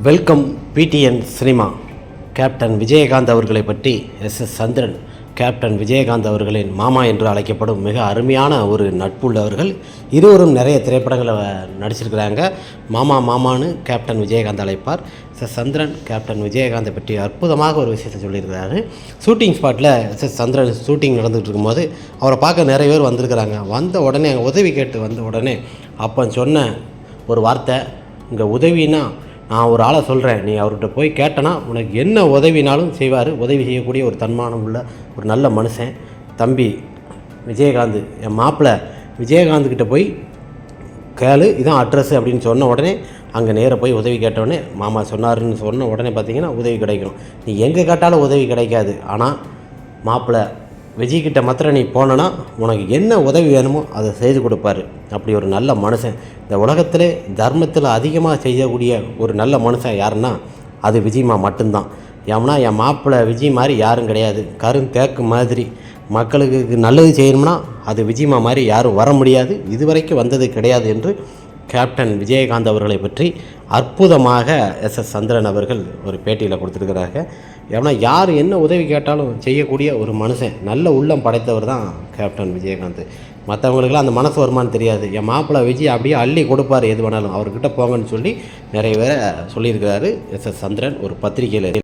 Welcome PTN cinema. Captain Vijayakanth அவர்களை பற்றி S. S. Chandran captain Vijayakanth அவர்களின் மாமா என்று அழைக்கப்படும் மிக அருமையான ஒரு நட்புள்ளவர்கள் இருவரும் நிறைய திரைப்படங்களை நடிச்சிருக்கிறாங்க. மாமா மாமான்னு கேப்டன் விஜயகாந்த் அழைப்பார். எஸ். எஸ். சந்திரன் கேப்டன் விஜயகாந்தை பற்றி அற்புதமாக ஒரு விஷயத்தை சொல்லியிருக்கிறாரு. ஷூட்டிங் ஸ்பாட்டில் எஸ். எஸ். சந்திரன் ஷூட்டிங் நடந்துகிட்டு இருக்கும்போது அவரை பார்க்க நிறைய பேர் வந்திருக்கிறாங்க. வந்த உடனே அங்கே உதவி கேட்டு வந்த உடனே அப்போ சொன்ன ஒரு வார்த்தை இங்கே உதவினா நான் ஒரு ஆளை சொல்கிறேன் நீ அவர்கிட்ட போய் கேட்டனா உனக்கு என்ன உதவினாலும் செய்வார். உதவி செய்யக்கூடிய ஒரு தன்மானம் உள்ள ஒரு நல்ல மனுஷன். தம்பி விஜயகாந்த் என் மாப்பிள்ளை விஜயகாந்த்கிட்ட போய் கேளு இதான் அட்ரஸ் அப்படின்னு சொன்ன உடனே அங்கே நேராக போய் உதவி கேட்டவுடனே மாமா சொன்னாருன்னு சொன்ன உடனே பார்த்தீங்கன்னா உதவி கிடைக்கும். நீ எங்கே கேட்டாலும் உதவி கிடைக்காது. ஆனால் மாப்பிள்ளை விஜய்கிட்ட மாத்திரம் நீ போனனா உனக்கு என்ன உதவி வேணுமோ அதை செய்து கொடுப்பாரு. அப்படி ஒரு நல்ல மனுஷன். இந்த உலகத்திலே தர்மத்தில் அதிகமாக செய்யக்கூடிய ஒரு நல்ல மனுஷன் யாருன்னா அது விஜய்மா மட்டும்தான். ஏம்னா என் மாப்பிள்ளை விஜய் மாதிரி யாரும் கிடையாது. கரும் தேக்கு மாதிரி மக்களுக்கு நல்லது செய்யணும்னா அது விஜய்மா மாதிரி யாரும் வர முடியாது. இதுவரைக்கும் வந்தது கிடையாது என்று கேப்டன் விஜயகாந்த் அவர்களை பற்றி அற்புதமாக எஸ் எஸ் சந்திரன் அவர்கள் ஒரு பேட்டியில் கொடுத்துருக்கிறாங்க. ஏன்னா யார் என்ன உதவி கேட்டாலும் செய்யக்கூடிய ஒரு மனுஷன் நல்ல உள்ளம் படைத்தவர் தான் கேப்டன் விஜயகாந்த். மற்றவங்களுக்குலாம் அந்த மனசு வருமானு தெரியாது. என் மாப்பிள்ளை விஜய் அப்படியே அள்ளி கொடுப்பார் எது வேணாலும். அவர்கிட்ட போங்கன்னு சொல்லி நிறைய பேரை சொல்லியிருக்கிறாரு எஸ் எஸ் சந்திரன் ஒரு பத்திரிகையில்.